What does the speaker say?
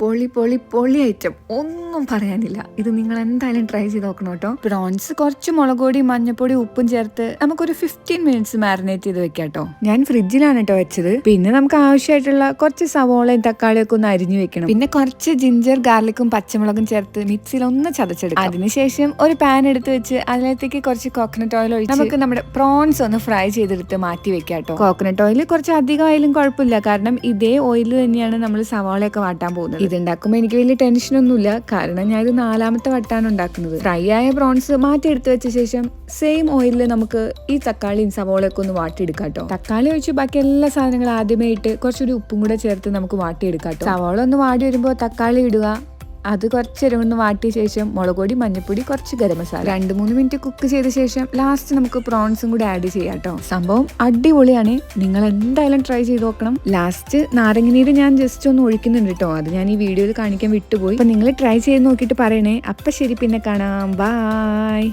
പൊളി പൊളി പൊളി ഐറ്റം. ഒന്നും പറയാനില്ല. ഇത് നിങ്ങൾ എന്തായാലും ട്രൈ ചെയ്ത് നോക്കണം കേട്ടോ. പ്രോൺസ് കുറച്ച് മുളകുപൊടി മഞ്ഞപ്പൊടി ഉപ്പും ചേർത്ത് നമുക്കൊരു ഫിഫ്റ്റീൻ മിനിറ്റ്സ് മാരിനേറ്റ് ചെയ്ത് വെക്കാം കേട്ടോ. ഞാൻ ഫ്രിഡ്ജിലാണ് കേട്ടോ വെച്ചത്. പിന്നെ നമുക്ക് ആവശ്യമായിട്ടുള്ള കുറച്ച് സവോളയും തക്കാളിയും ഒക്കെ ഒന്ന് അരിഞ്ഞു വെക്കണം. പിന്നെ കുറച്ച് ജിഞ്ചർ ഗാർലിക്കും പച്ചമുളകും ചേർത്ത് മിക്സിയിൽ ഒന്ന് ചതച്ചെടുക്കും. അതിനുശേഷം ഒരു പാൻ എടുത്ത് വെച്ച് അതിനകത്തേക്ക് കുറച്ച് കോക്കനട്ട് ഓയിൽ ഒഴിച്ച് നമുക്ക് നമ്മുടെ പ്രോൺസ് ഒന്ന് ഫ്രൈ ചെയ്തെടുത്ത് മാറ്റി വെക്കാം കേട്ടോ. കോക്കനട്ട് ഓയിൽ കുറച്ച് അധികം ആയാലും കുഴപ്പമില്ല. കാരണം ഇതേ ഓയിൽ തന്നെയാണ് നമ്മൾ സവാളയൊക്കെ വാട്ടാൻ പോകുന്നത്. ഇത് ഉണ്ടാക്കുമ്പോൾ എനിക്ക് വലിയ ടെൻഷനൊന്നുമില്ല കാരണം ഞാൻ ഇത് നാലാമത്തെ വട്ടാണ് ഉണ്ടാക്കുന്നത്. ഫ്രൈ ആയ പ്രോൺസ് മാറ്റി എടുത്ത് വെച്ച ശേഷം സെയിം ഓയിലിൽ നമുക്ക് ഈ തക്കാളിയും സവോളയൊക്കെ ഒന്ന് വാട്ടിയെടുക്കാം കേട്ടോ തക്കാളി ഒഴിച്ച് ബാക്കി എല്ലാ സാധനങ്ങളും ആദ്യമേ ഇട്ട് കുറച്ചൊരു ഉപ്പും കൂടെ ചേർത്ത് നമുക്ക് വാട്ടിയെടുക്കാം കേട്ടോ സവോള ഒന്ന് വാടി വരുമ്പോൾ തക്കാളി ഇടുക. അത് കുറച്ച് എരിവൊന്ന് വാട്ടിയ ശേഷം മുളക് പൊടി മഞ്ഞപ്പൊടി കുറച്ച് ഗരം മസാല. രണ്ട് മൂന്ന് മിനിറ്റ് കുക്ക് ചെയ്ത ശേഷം ലാസ്റ്റ് നമുക്ക് പ്രോൺസും കൂടി ആഡ് ചെയ്യാം കേട്ടോ സംഭവം അടിപൊളിയാണ്. നിങ്ങൾ എന്തായാലും ട്രൈ ചെയ്ത് നോക്കണം. ലാസ്റ്റ് നാരങ്ങനീര് ഞാൻ ജസ്റ്റ് ഒന്ന് ഒഴിക്കുന്നുണ്ട് കേട്ടോ അത് ഞാൻ ഈ വീഡിയോയിൽ കാണിക്കാൻ വിട്ടുപോയി. അപ്പൊ നിങ്ങൾ ട്രൈ ചെയ്ത് നോക്കിയിട്ട് പറയണേ. അപ്പൊ ശരി പിന്നെ കാണാം. ബായ്